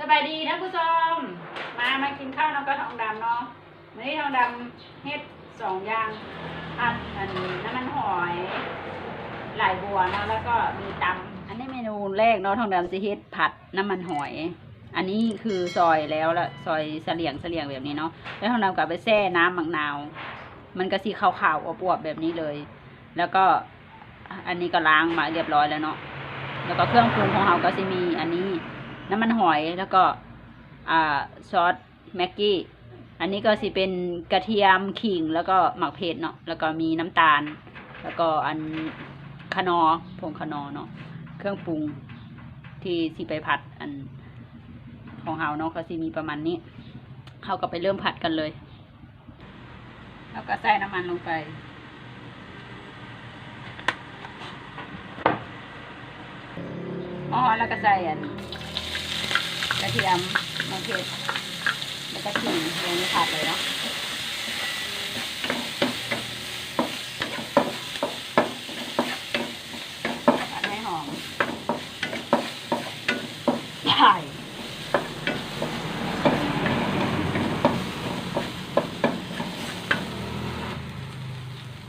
สบายดีท่านผู้ชมมามากินข้าวน้องกระทองดำเนาะวันนี้ทองดำเฮ็ดสองอย่างผัดอันน้ำมันหอยไหลบัวเนาะแล้วก็มีตำอันนี้เมนูแรกเนาะทองดำสิเฮ็ดผัดน้ำมันหอย อันนี้คือซอยแล้วละซอยเสลียงเสลียงแบบนี้เนาะแล้วทองดำก็เอาไปแช่น้ำมะนาว มันก็สีขาวๆอวบๆแบบนี้เลย แล้วก็อันนี้ก็ล้างมาเรียบร้อยแล้วเนาะแล้วก็เครื่องปรุงของเราก็จะมีอันนี้ น้ำมันหอยแล้วก็อ่าซอสแม็กกี้ อันนี้ก็สิเป็นกระเทียมขิงแล้วก็หมักเผ็ดเนาะแล้วก็มีน้ำตาล แล้วก็อันขนอผงขนอเนาะเครื่องปรุงที่สิไปผัดอันของเฮาเนาะก็สิมีประมาณนี้เฮาก็ไปเริ่มผัดกันเลยแล้วก็ใส่น้ำมันลงไปอ๋อแล้วก็ใส่อัน กระเทียมมะเขือแล้วก็ขิงลงในผัดเลยเนาะผัดให้หอมใช่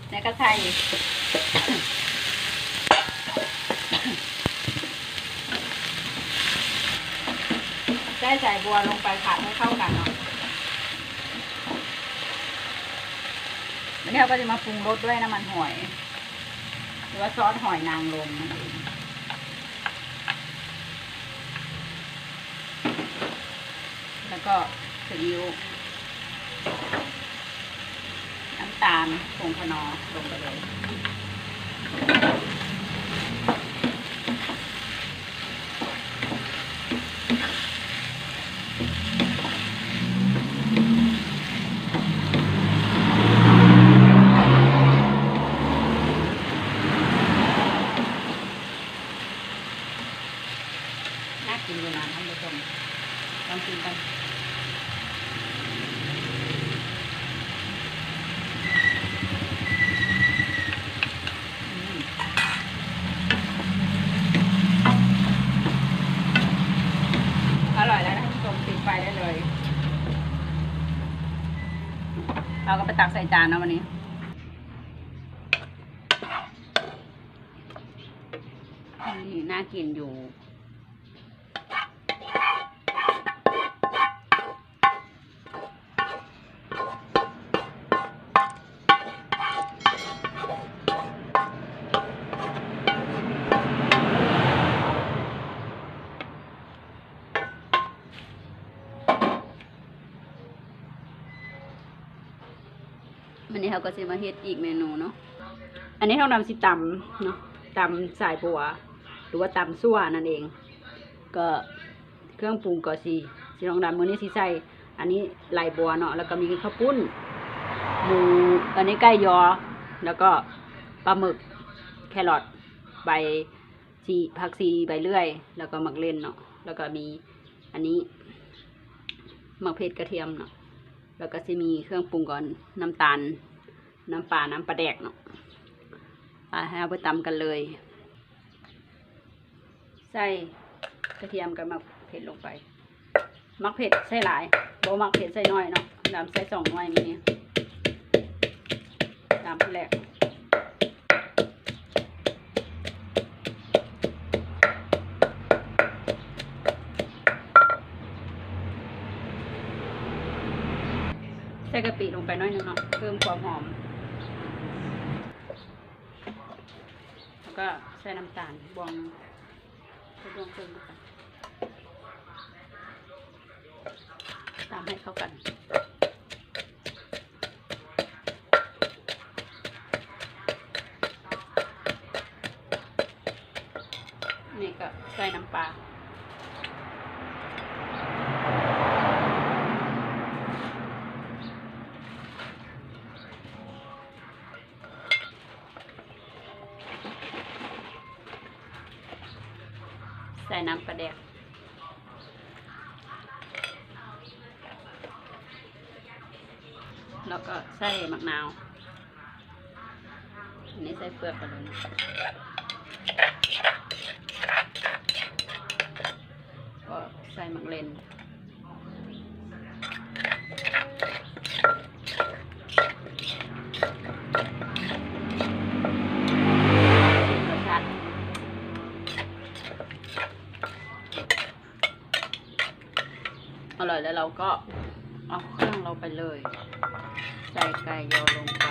แล้วก็ใส่ ได้ใส่บัวลงไปผัดให้เข้ากันเนาะวันนี้เราก็จะมาปรุงรสด้วยน้ำมันหอย หรือว่าซอสหอยนางรมนั่นเองแล้วก็ซีอิ๊วน้ำตาลผงขนอลงไปเลย น่ากินอยู่นะท่านผู้ชมลองกินกันอืมอร่อยแล้วนะท่านผู้ชมปิดไฟได้เลย เราก็ไป ตักใส่จานนะวันนี้ นี่น่ากินอยู่ เขาก็จะมาเฮ็ดอีกเมนูเนาะอันนี้เขานำสิตำเนาะตำสายบัว หรือว่าตำซั่วนั่นเอง ก็เครื่องปรุงก็สีสีทองดำมือนี้สีใส่อันนี้ไหลบัวเนาะแล้วก็มีข้าวปุ้นหมูอันนี้ไก่ยอ แล้วก็ปลาหมึกแครอทใบชีผักชีใบเลื่อย แล้วก็หมักเล่นเนาะแล้วก็มีอันนี้หมักเผ็ดกระเทียมเนาะแล้วก็จะมีเครื่องปรุงก่อนน้ำตาล น้ำปลาน้ำปลาแดกเนาะไปให้เอาไปตำกันเลย ใส่กระเทียมกับมะเผ็ดลงไปมักเผ็ดใส่หลายโบมักเผ็ดใส่น้อยเนาะดำใส่สองน้อยมีนี่ดำแรกใส่กะปิลงไปน้อยนึงเนาะเพิ่มความหอม แล้ว ก็ใส่น้ำตาลบองใส่บวงเพิ่มกันตามให้เข้ากันนี่ก็ใส่น้ำปลา ใส่น้ำปลาแดก แล้วก็ ใส่มะนาวอันนี้ใส่เปลือกไปเลยนะก็ใส่หมักเลนรสชาติอร่อยแล้วเราก็เอาเครื่องเราไปเลย ส่ไก่ยอลงไป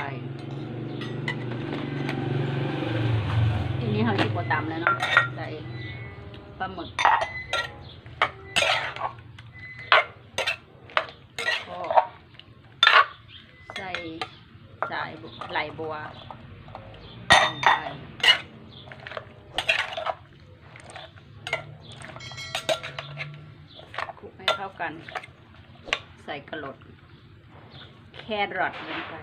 ทีนี้เราที่ปวดตำแล้วเนาะใส่ปลาหมึกก็ใส่สายไหลบัวลงไปคลุกให้เข้ากัน ใส่กระหลด แครอทลงไป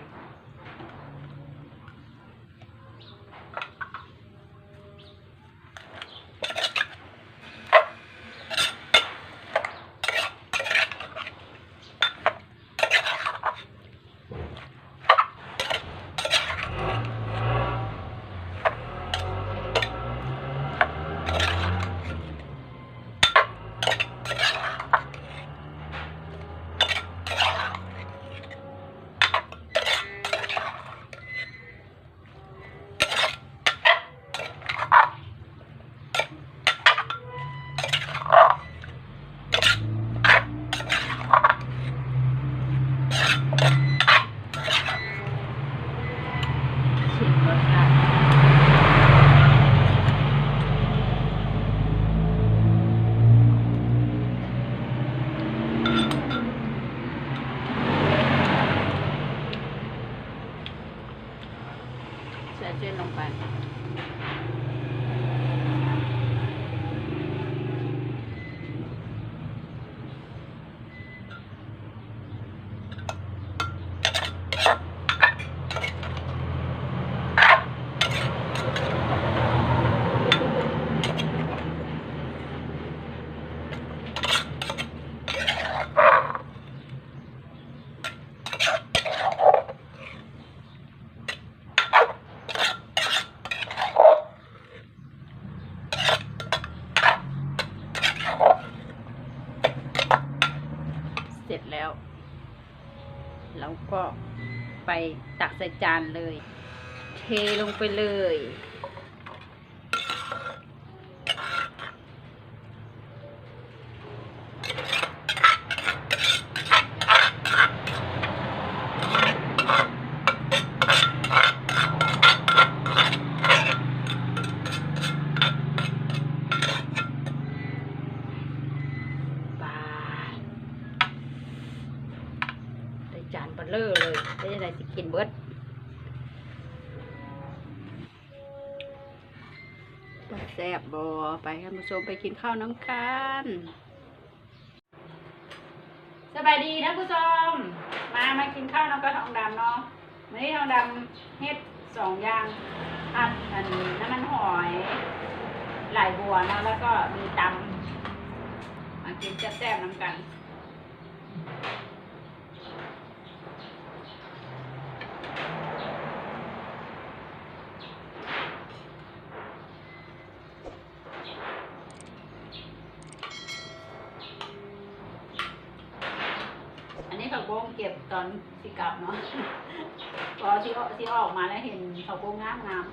ชิมรสชาติ ใส่เส้นลงไป เสร็จแล้ว เราก็ไปตักใส่จานเลย เทลงไปเลย บายได้จานเบลเลอร์เลยได้อะไรสิกินเบิด แซ่บบอไปท่านผู้ชมไปกินข้าวน้ำกันสบายดีท่านผู้ชมมามากินข้าวน้ำกระทองดำเนาะวันนี้ทองดำเฮ็ดสองอย่างอันอันน้ำมันหอยไหลบัวเนาะแล้วก็มีตำมากินแซ่บๆน้ำกันนี้เขาโป้งเก็บ ตอนสิกลับเนาะพอที่ออกที่ออกมาแล้วเห็นเขาโป้งงามงาม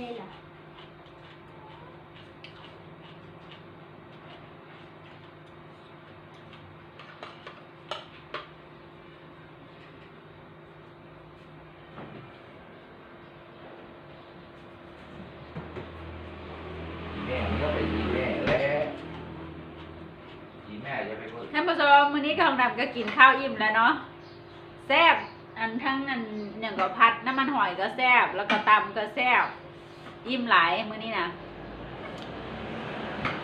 เลยเหรอแม่มันก็ไปยีแม่แล้วยีแม่จะไปพูดท่านผู้ชมมื้อนี้ทองดำก็กินข้าวอิ่มแล้วเนาะแซ่บอันทั้งอันอย่างก็พัดน้ำมันหอยก็แซ่บแล้วก็ตำก็แซ่บ ยิ้มหลายมื้อนี้นะ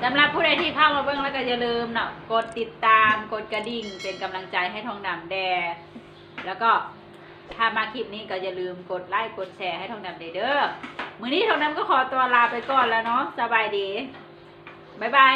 สำหรับผู้ใดที่เข้ามาเบิ่งแล้วก็อย่าลืมเนาะกดติดตามกดกระดิ่งเป็นกำลังใจให้ทองดำแดแล้วก็ถ้ามาคลิปนี้ก็อย่าลืมกดไลค์กดแชร์ให้ทองดำเด้เด้อมื้อนี้ทองดำก็ขอตัวลาไปก่อนแล้วเนาะสบายดีบ๊ายบาย